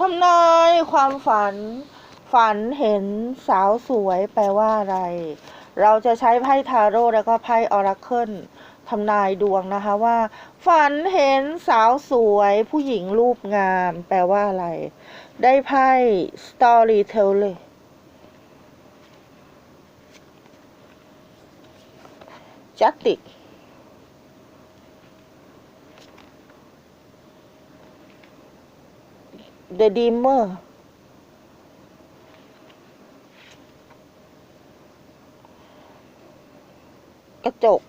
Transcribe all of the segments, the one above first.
ทำนายความฝัน ฝันเห็นสาวสวยแปลว่าอะไร เราจะใช้ไพ่ทาโร่แล้วก็ไพ่ออราเคิลทำนายดวงนะคะว่า ฝันเห็นสาวสวย ผู้หญิงรูปงาม แปลว่าอะไร ได้ไพ่ storyteller จัตติก The Dimmer กระจก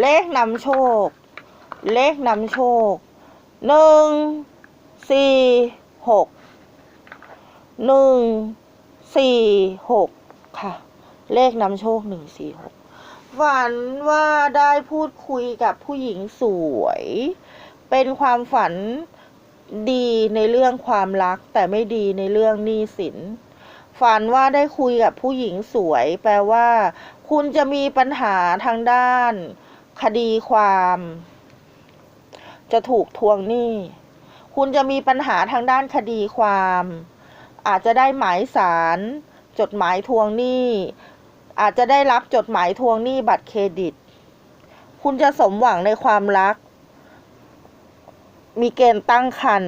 เลขนำโชค เลขนำโชคหนึ่งสี่ หกหนึ่งสี่หกค่ะ เลขนำโชคหนึ่งสี่หกฝันว่าได้พูดคุยกับผู้หญิงสวย เป็นความฝันดีในเรื่องความรัก แต่ไม่ดีในเรื่องหนี้สิน ฝันว่าได้คุยกับผู้หญิงสวย แปลว่า คุณจะมีปัญหาทางด้าน คดีความ จะถูกทวงหนี้ คุณจะมีปัญหาทางด้านคดีความ อาจจะได้หมายสาร จดหมายทวงหนี้ อาจจะได้รับจดหมายทวงหนี้บัตรเครดิต คุณจะสมหวังในความรัก มีเกณฑ์ตั้งคัน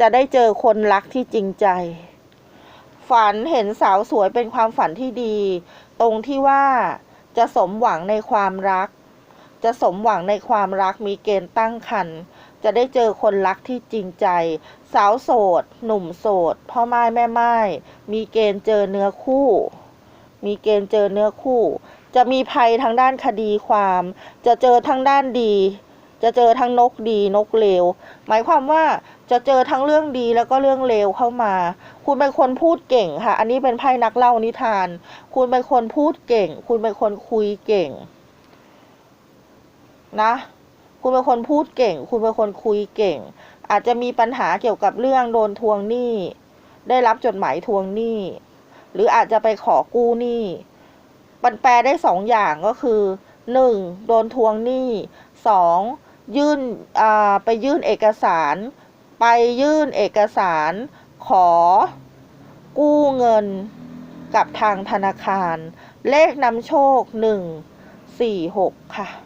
จะได้เจอคนรักที่จริงใจ ฝันเห็นสาวสวยเป็นความฝันที่ดี ตรงที่ว่าจะสมหวังในความรัก จะสมหวังในความรักมีเกณฑ์ตั้งคัน จะได้เจอคนรักที่จริงใจ สาวโสด หนุ่มโสด พ่อไม้แม่ไม้มีเกณฑ์เจอเนื้อคู่ มีเกณฑ์เจอเนื้อคู่ จะมีภัยทางด้านคดีความ จะเจอทั้งด้านดี จะเจอทั้งนกดีนกเลว หมายความว่าจะเจอทั้งเรื่องดีแล้วก็เรื่องเลวเข้ามา คุณเป็นคนพูดเก่งค่ะ อันนี้เป็นไพ่นักเล่านิทาน คุณเป็นคนพูดเก่ง คุณเป็นคนคุยเก่ง นะ คุณเป็นคนพูดเก่ง คุณเป็นคนคุยเก่ง อาจจะมีปัญหาเกี่ยวกับเรื่องโดนทวงหนี้ ได้รับจดหมายทวงหนี้ หรืออาจจะไปขอกู้หนี้มันแปลได้สองอย่างก็คือหนึ่งโดนทวงหนี้สองยื่นไปยื่นเอกสาร ไปยื่นเอกสาร ขอ กู้เงินกับทางธนาคาร เลขนำโชคหนึ่งสี่หกค่ะ